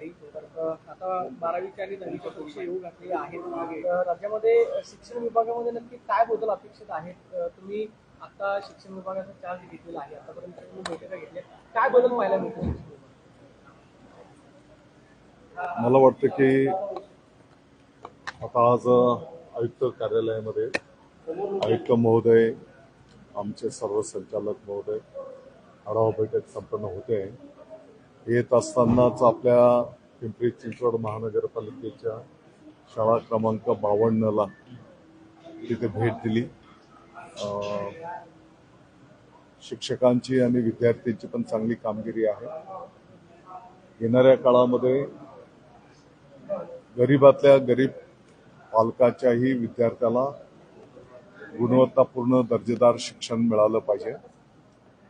तयारी तर आता बारावीची आणि दहावीच्या परीक्षा येऊ घातलेल्या आहेत. राज्यामध्ये शिक्षण विभागामध्ये नक्की काय बदल अपेक्षित आहेत? तुम्ही आता शिक्षण विभागाचा चार्ज घेतलेला आहे. आतापर्यंत तुम्ही बैठका घेतल्या. काय बदल पाहायला मिळतो? मला वाटतं की आता आज आयुक्त कार्यालयामध्ये आयुक्त महोदय आमचे सर्व संचालक महोदय आढावा बैठक संपन्न होते. येत असतानाच आपल्या पिंपरी चिंचवड महानगरपालिकेच्या शाळा क्रमांक बावन्नला तिथे भेट दिली. शिक्षकांची आणि विद्यार्थ्यांची पण चांगली कामगिरी आहे. येणाऱ्या काळामध्ये गरीबातल्या गरीब पालकाच्याही विद्यार्थ्याला गुणवत्तापूर्ण दर्जेदार शिक्षण मिळालं पाहिजे.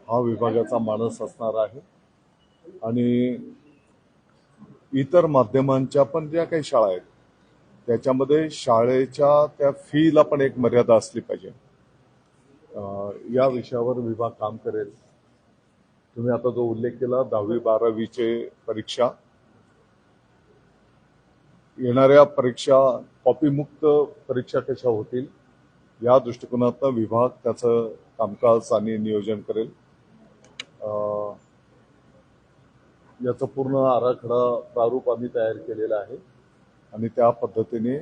हा विभागाचा मानस असणार आहे. आणि इतर माध्यमांच्या पण ज्या काही शाळा आहेत त्याच्यामध्ये शाळेच्या त्या फीला पण एक मर्यादा असली पाहिजे. या विषयावर विभाग काम करेल. तुम्ही आता जो उल्लेख केला दहावी बारावीचे परीक्षा. येणाऱ्या परीक्षा कॉपीमुक्त परीक्षा कशा होतील या दृष्टिकोनातनं विभाग त्याचं कामकाज आणि नियोजन करेल. अं, याचा पूर्ण आराखडा प्रारूप आम्ही तयार केलेला आहे. आणि त्या पद्धतीने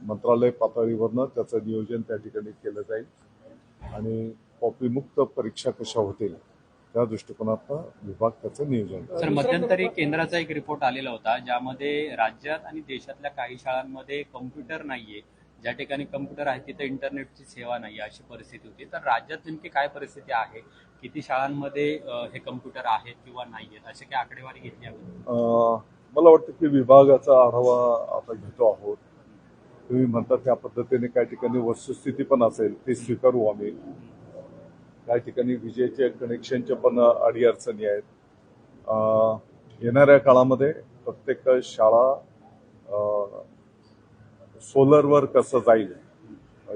मंत्रालय पातळीवरनं त्याचं नियोजन त्या ठिकाणी केलं जाईल. आणि कॉपीमुक्त परीक्षा कशा होतील त्या दृष्टिकोनातनं विभाग त्याचं नियोजन सर मध्यंतरी केंद्राचा एक रिपोर्ट आलेला होता ज्यामध्ये राज्यात आणि देशातल्या काही शाळांमध्ये कम्प्युटर नाहीये. ज्या ठिकाणी कम्प्युटर आहे तिथे इंटरनेटची सेवा नाही अशी परिस्थिती होती. तर राज्यात नेमकी काय परिस्थिती आहे? किती शाळांमध्ये हे कम्प्युटर आहेत किंवा नाही आहेत? अशी काही आकडेवारी घेतली आहे मला वाटतं की विभागाचा आढावा आता घेतो आहोत. तुम्ही म्हणता त्या पद्धतीने काही ठिकाणी वस्तुस्थिती पण असेल ती स्वीकारू आम्ही. काही ठिकाणी विजेचे कनेक्शनच्या पण अडीअडचणी आहेत. येणाऱ्या काळामध्ये प्रत्येक शाळा सोलरवर कसं जाईल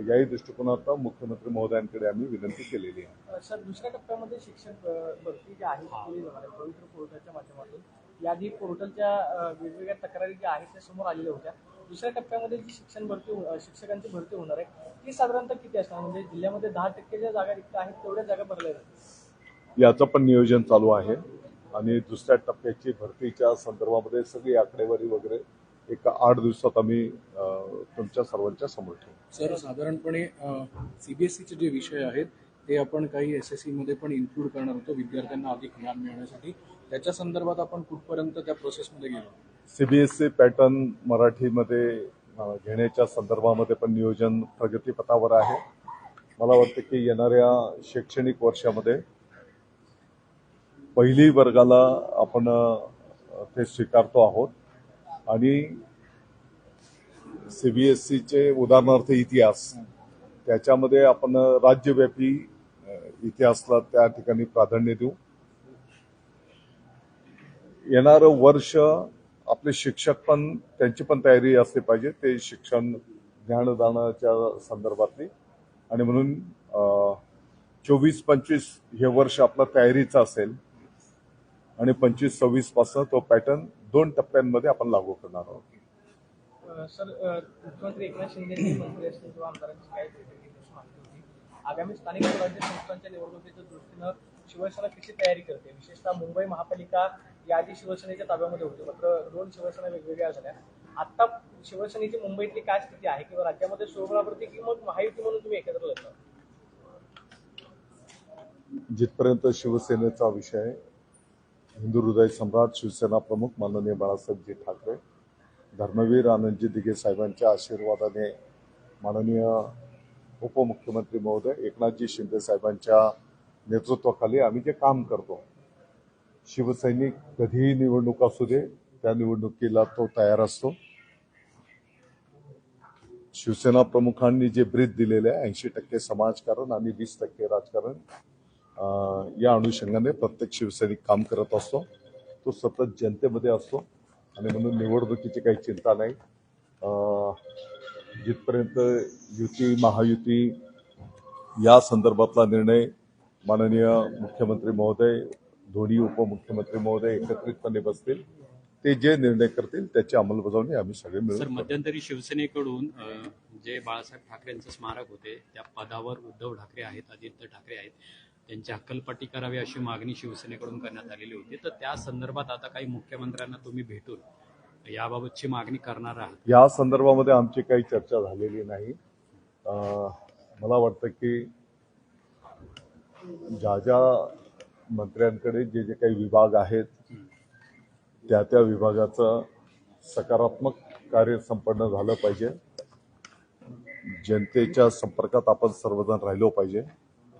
याही दृष्टिकोनातनं मुख्यमंत्री महोदयांकडे आम्ही विनंती केलेली आहे. सर दुसऱ्या टप्प्यामध्ये शिक्षक भरती जी आहे पवित्र पोर्टलच्या माध्यमातून याआधी पोर्टलच्या वेगवेगळ्या तक्रारी ज्या आहेत त्या समोर आलेल्या होत्या. दुसऱ्या टप्प्यामध्ये जी शिक्षण भरती हो- शिक्षकांची भरती होणार आहे ती साधारणतः किती असणार? म्हणजे जिल्ह्यामध्ये दहा टक्के ज्या जागा रिक्त आहेत तेवढ्या जागा भरल्या जातील. याचं पण नियोजन चालू आहे. आणि दुसऱ्या टप्प्याची भरतीच्या संदर्भामध्ये सगळी आकडेवारी वगैरे एका आठ दिवसात आम्ही तुमच्या सर्वांच्या समोर ठेवू. सर साधारणपणे सीबीएसईचे जे विषय आहेत ते आपण काही एस एसमध्ये पण इन्क्लूड करणार होतो विद्यार्थ्यांना अधिक ज्ञान मिळण्यासाठी. त्याच्या संदर्भात आपण कुठपर्यंत त्या प्रोसेसमध्ये गेलो? सीबीएसई पॅटर्न मराठीमध्ये अं, घेण्याच्या संदर्भामध्ये पण नियोजन प्रगतीपथावर आहे. मला वाटतं की येणाऱ्या शैक्षणिक वर्षामध्ये पहिली वर्गाला आपण ते स्वीकारतो आहोत. आणि सीबीएसईचे उदाहरणार्थ इतिहास त्याच्यामध्ये आपण राज्यव्यापी इतिहासला त्या ठिकाणी प्राधान्य देऊ. येणारं वर्ष आपले शिक्षक पण त्यांची पण तयारी असली पाहिजे ते शिक्षण ज्ञानदानाच्या संदर्भातली. आणि म्हणून चोवीस पंचवीस हे वर्ष आपला तयारीचं असेल आणि पंचवीस सव्वीसपासून तो पॅटर्न दोन टप्प्यांमध्ये आपण लागू करणार आहोत. सर मुख्यमंत्री एकनाथ शिंदे मंत्री असतील किंवा आमदारांची काय बैठक घेतली अशी माहिती होती. आगामी स्थानिक स्वराज्य संस्थांच्या निवडणुकीच्या दृष्टीनं शिवसेना कशी तयारी करते? विशेषतः मुंबई महापालिका याआधी शिवसेनेच्या ताब्यामध्ये होती. मात्र दोन शिवसेना वेगवेगळ्या झाल्या. आता शिवसेनेची मुंबईतली काय स्थिती आहे किंवा राज्यामध्ये स्वबळावरती की मग महायुती म्हणून तुम्ही एकत्र लढता जिथपर्यंत शिवसेनेचा विषय हिंदू हृदय सम्राट शिवसेना प्रमुख माननीय बाळासाहेबजी ठाकरे धर्मवीर आनंदजी दिघे साहेबांच्या आशीर्वादाने माननीय उपमुख्यमंत्री महोदय एकनाथजी शिंदे साहेबांच्या नेतृत्वाखाली आम्ही जे काम करतो शिवसैनिक कधीही निवडणूक असू दे त्या निवडणुकीला तो तयार असतो. शिवसेना प्रमुखांनी जे ब्रीद दिलेले आहे ऐंशी टक्के समाजकारण आणि वीस टक्के राजकारण या अनुषंगाने प्रत्येक शिवसैनिक काम करत असतो. तो सतत जनतेमध्ये असतो. आणि म्हणून निवडणुकीची काही चिंता नाही. जिथपर्यंत युती महायुती या संदर्भातला निर्णय माननीय मुख्यमंत्री महोदय दोन्ही उपमुख्यमंत्री महोदय एकत्रितपणे बसतील ते जे निर्णय करतील त्याची अंमलबजावणी आम्ही सगळे मिळून. मध्यंतरी शिवसेनेकडून जे बाळासाहेब ठाकरेंचं स्मारक होते त्या पदावर उद्धव ठाकरे आहेत आदित्य ठाकरे आहेत. त्यांची हक्कलपट्टी करावी अशी मागणी शिवसेनेकडून करण्यात आलेली होती. तर त्या संदर्भात आता काही मुख्यमंत्र्यांना तुम्ही भेटून याबाबतची मागणी करणार आहात. या संदर्भामध्ये आमची काही चर्चा झालेली नाही. मला वाटतं की ज्या ज्या मंत्र्यांकडे जे जे काही विभाग आहेत त्या त्या विभागाचं सकारात्मक कार्य संपन्न झालं पाहिजे. जनतेच्या संपर्कात आपण सर्वजण राहिलो पाहिजे.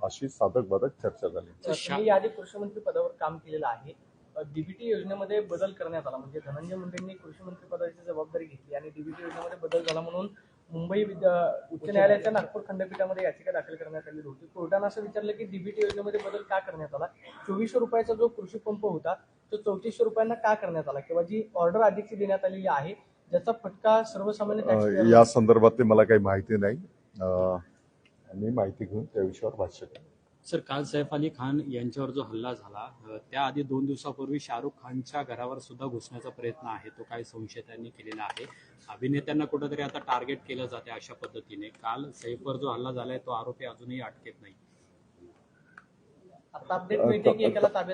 अशी साधक बाधक चर्चा झाली. तुम्ही याआधी कृषी मंत्री पदावर काम केलेलं आहे. डीबीटी योजनेमध्ये बदल करण्यात आला. म्हणजे धनंजय मुंडेंनी कृषी मंत्री पदाची जबाबदारी घेतली आणि डीबीटी योजनेमध्ये बदल झाला म्हणून मुंबई विद्या- उच्च न्यायालयाच्या नागपूर खंडपीठामध्ये याचिका दाखल करण्यात आली होती. कोर्टानं असं विचारलं की डीबीटी योजनेमध्ये बदल का करण्यात आला? चोवीसशे रुपयाचा जो कृषी पंप होता तो चौतीसशे रुपयांना का करण्यात आला? किंवा जी ऑर्डर आधीची देण्यात आलेली आहे ज्याचा फटका सर्वसामान्य या संदर्भातली मला काही माहिती नाही. मी माहिती घेऊन त्या विषयावर भाष्य करेन सर काल सैफ अली खान यांच्यावर जो हल्ला झाला त्याआधी दोन दिवसापूर्वी शाहरुख खानच्या घरावर सुद्धा घुसण्याचा प्रयत्न आहे. तो काही संशयितांनी केलेला आहे? अभिनेत्यांना कुठेतरी आता टार्गेट केलं जाते अशा पद्धतीने. काल सैफवर जो हल्ला झालाय तो आरोपी अजूनही अटकेत नाही. काल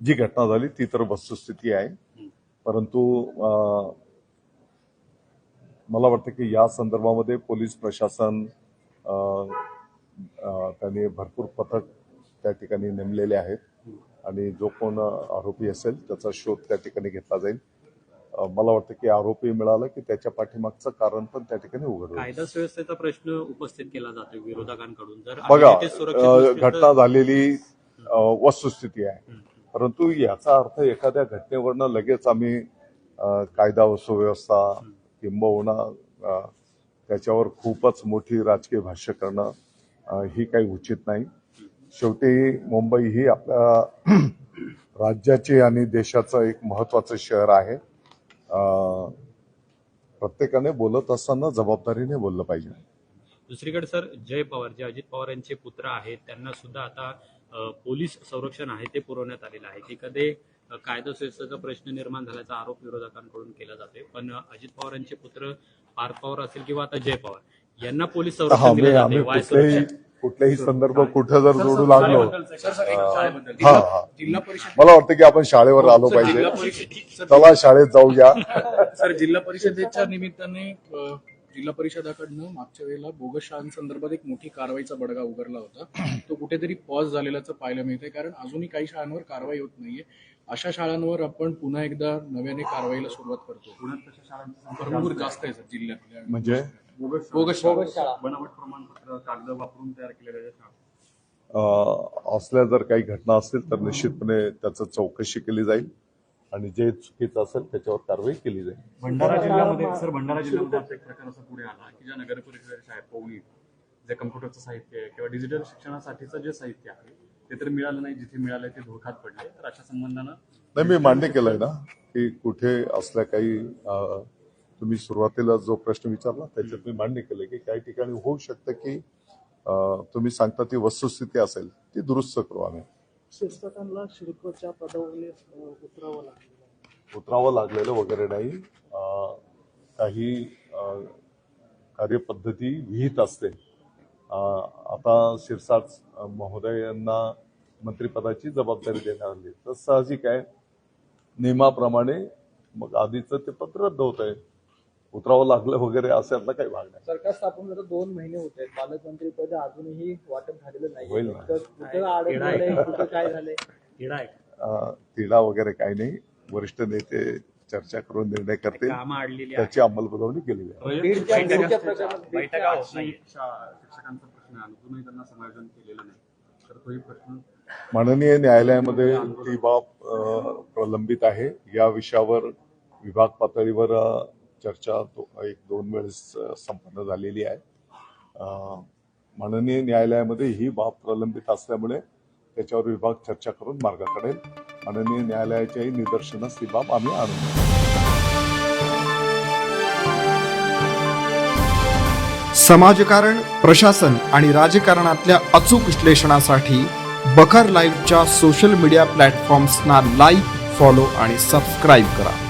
जी घटना झाली ती तर वस्तुस्थिती आहे. परंतु मला वाटतं की या संदर्भामध्ये पोलीस प्रशासन त्यांनी भरपूर पथक त्या ठिकाणी नेमलेले आहेत. आणि जो कोण आरोपी असेल त्याचा शोध त्या ठिकाणी घेतला जाईल. मला वाटतं की आरोपी मिळाला की त्याच्या पाठीमागचं कारण पण त्या ठिकाणी उघड कायदा सुव्यवस्थेचा प्रश्न उपस्थित केला जातो विरोधकांकडून. जर बघा घटना झालेली वस्तुस्थिती आहे. परंतु याचा अर्थ एखाद्या घटनेवरनं लगेच आम्ही कायदा व सुव्यवस्था किंबहुना त्याच्यावर खूपच मोठी राजकीय भाष्य करणं ही काही उचित नाही. शेवटी मुंबई ही आपल्या राज्याचे आणि देशाचं एक महत्वाचं शहर आहे. प्रत्येकाने बोलत असताना जबाबदारीने बोललं पाहिजे. दुसरीकडे सर जय पवार जे अजित पवार यांचे पुत्र आहेत त्यांना सुद्धा आता पोलीस संरक्षण आहे ते पुरवण्यात आलेलं आहे. एखादे कायदा सुव्यवस्थेचा प्रश्न निर्माण झाल्याचा आरोप विरोधकांकडून केला जातोय. पण अजित पवार यांचे पुत्र पार्थ पवार असेल किंवा आता जय पवार यांना पोलीस संरक्षण दिलं आम्ही जाते आम्ही वाय कुठल्याही संदर्भ कुठे जर जोडू लागलो हा हा. मला वाटतं की आपण शाळेवर आलो पाहिजे. चला शाळेत जाऊया सर जिल्हा परिषदेच्या निमित्ताने जिल्हा परिषदाकडनं मागच्या वेळेला बोगस शाळांसंदर्भात एक मोठी कारवाईचा बडगा उघडला होता. तो कुठेतरी पॉज झालेल्याचं पाहायला मिळतंय. कारण अजूनही काही शाळांवर कारवाई होत नाहीये. अशा शाळांवर आपण पुन्हा एकदा नव्याने कारवाईला सुरुवात करतो. पुण्यात तशा शाळांची भरपूर जास्त आहे सर जिल्ह्यातल्या म्हणजे? बोगस बोगस शाळा. बनावट प्रमाणपत्र कागद वापरून तयार केलेल्या शाळा अं, असल्या जर काही घटना असतील तर निश्चितपणे त्याचं चौकशी केली जाईल आणि जे चुकीचं असेल त्याच्यावर कारवाई केली जाईल. भंडारा जिल्ह्यामध्ये सर भंडारा जिल्ह्यामध्ये एक प्रकार असा पुढे आला की ज्या नगर परिषदेच्या शाळेत पवनी जे कम्प्युटरचं साहित्य आहे किंवा डिजिटल शिक्षणासाठीचं जे साहित्य आहे ते तर मिळालं नाही जिथे मिळालंय ते धोक्यात पडले. तर अशा संबंधानं नाही मी मान्य केलंय ना की कुठे असल्या काही तुम्ही सुरुवातीला जो प्रश्न विचारला त्याच्यात मी मान्य केलं की काही ठिकाणी होऊ शकतं की तुम्ही सांगता ती वस्तुस्थिती असेल ती दुरुस्त करू आम्ही. शिक्षकांना शिल्पच्या पदावरून उतरावं लागलं उतरावं लागलेलं वगैरे नाही. काही कार्यपद्धती विहित असते. आता शिरसाट महोदय यांना मंत्रिपदाची जबाबदारी देण्यात आली. तर साहजिक आहे. नियमाप्रमाणे मग आधीचं ते पत्र रद्द होत आहे. उतरावं लागलं वगैरे अशातला काही भाग नाही. सरकार स्थापन झालं दोन महिने होत आहेत. पालकमंत्री पद अजूनही वाटप झालेलं नाही. होईल ना. कुठं कुठं काय झालंय? तिढा वगैरे काही नाही. वरिष्ठ नेते चर्चा करून निर्णय करतील. कामं अडलेली आहेत. त्याची अंमलबजावणी केली जाईल बीडच्या बीडच्या प्रकरणात बैठका होत नाही. शा- शिक्षकांचा प्रश्न आहे. अजूनही त्यांना समायोजन केलेलं नाही. तर तोही प्रश्न माननीय न्यायालयामध्ये ती बाब अ, प्रलंबित आहे. या विषयावर विभाग पातळीवर अ, चर्चा दो- एक दोन वेळेस अ, संपन्न झालेली आहे. अ, माननीय न्यायालयामध्ये ही बाब प्रलंबित असल्यामुळे त्याच्यावर विभाग चर्चा करून मार्ग काढेल माननीय न्यायालयाच्याही निदर्शनास ही बाब आम्ही आणू समाजकारण प्रशासन आणि राजकारणातल्या अचूक विश्लेषणासाठी बखर लाईव्हच्या सोशल मीडिया प्लॅटफॉर्म्सना लाईक फॉलो आणि सबस्क्राईब करा.